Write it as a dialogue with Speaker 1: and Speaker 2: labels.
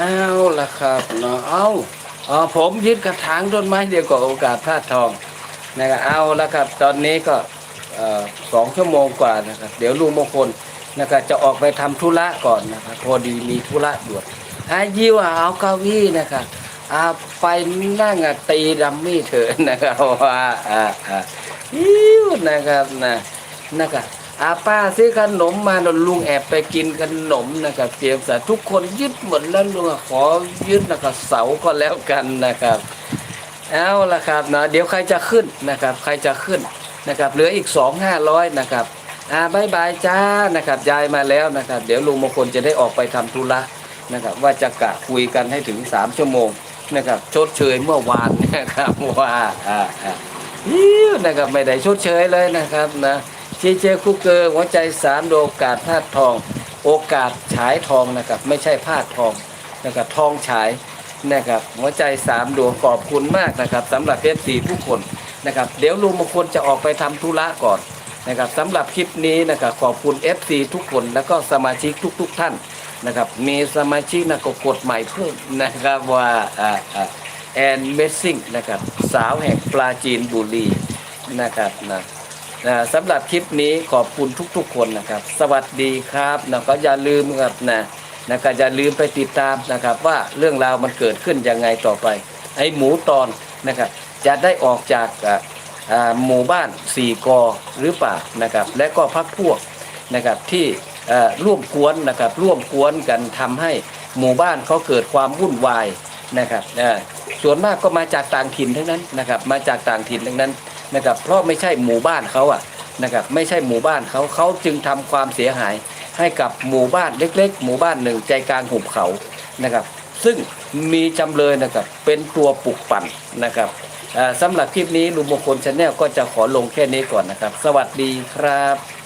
Speaker 1: เอาละครับเนาะเอาอ๋อผมยึดกระถางต้นไม้เดียวกับโอกาสพลาดทองนะครับเอาละครับ ตอนนี้ก็สองชั่วโมงกว่านะครับ เดี๋ยวลุงมงคลนะครับจะออกไปทำธุระก่อนนะครับ พอดีมีธุระด่วนอายิวเอาเก้าอี้นะครับอาไปนั่งตีดัมมี่เถอะนะครับว่าอ่าอ่ายิวนะครับนะนะครับ อาป้าซื้อขนมมาลุงแอบไปกินขนมนะครับเตรียมสาทุกคนยึดหมดแล้วลุงอะขอยึดนะครับเสาก็แล้วกันนะครับเอาละครับนะเดี๋ยวใครจะขึ้นนะครับ ใครจะขึ้นนะครับเหลืออีกสองห้าร้อยนะครับอ่าบายบายจ้านะครับยายมาแล้วนะครับ เดี๋ยวลุงมงคลจะได้ออกไปทำธุระนะครับ ว่าจะกะคุยกันให้ถึงสามชั่วโมงนะครับชดเชยเมื่อวานนะครับว่าอ่าอ่านะครับไม่ได้ชดเชยเลยนะครับนะ เจเจคุกเกอร์หัวใจสามดวงโอกาสพลาดทอง โอกาสฉายทองนะครับ ไม่ใช่พลาดทองนะครับทองฉายนะครับหัวใจสามดวงขอบคุณมากนะครับสำหรับเอฟซีทุกคนนะครับเดี๋ยวลุงมงคลจะออกไปทำธุระก่อนนะครับสำหรับคลิปนี้นะครับขอบคุณ FC ทุกคนแล้วก็สมาชิกทุกๆท่านนะครับมีสมาชิกนะก็กดใหม่เพิ่มนะครับว่าอ่าอ่าแอนเมสซิ่งนะครับสาวแห่งปลาจีนบุรีนะครับนะ นะสำหรับคลิปนี้ขอบคุณทุกๆคนนะครับ สวัสดีครับนะก็อย่าลืมครับนะนะครับอย่าลืมไปติดตามนะครับ ว่าเรื่องราวมันเกิดขึ้นยังไงต่อไป ไอ้หมูตอนนะครับ จะได้ออกจากหมู่บ้านสี่กอหรือเปล่านะครับ และก็พักพวกนะครับที่ร่วมกวนนะครับร่วมกวนกันทำให้หมู่บ้านเขาเกิดความวุ่นวายนะครับส่วนมากก็มาจากต่างถิ่นทั้งนั้นนะครับ มาจากต่างถิ่นทั้งนั้น นะครับเพราะไม่ใช่หมู่บ้านเขาอะนะครับไม่ใช่หมู่บ้านเขาเขาจึงทำความเสียหายให้กับหมู่บ้านเล็ก ๆ หมู่บ้านหนึ่งใจกลางหุบเขานะครับ ซึ่งมีจำเลยนะครับเป็นตัวปลุกปั่นนะครับอ่าสำหรับคลิปนี้ลุงมงคลชาแนลก็จะขอลงแค่นี้ก่อนนะครับ สวัสดีครับ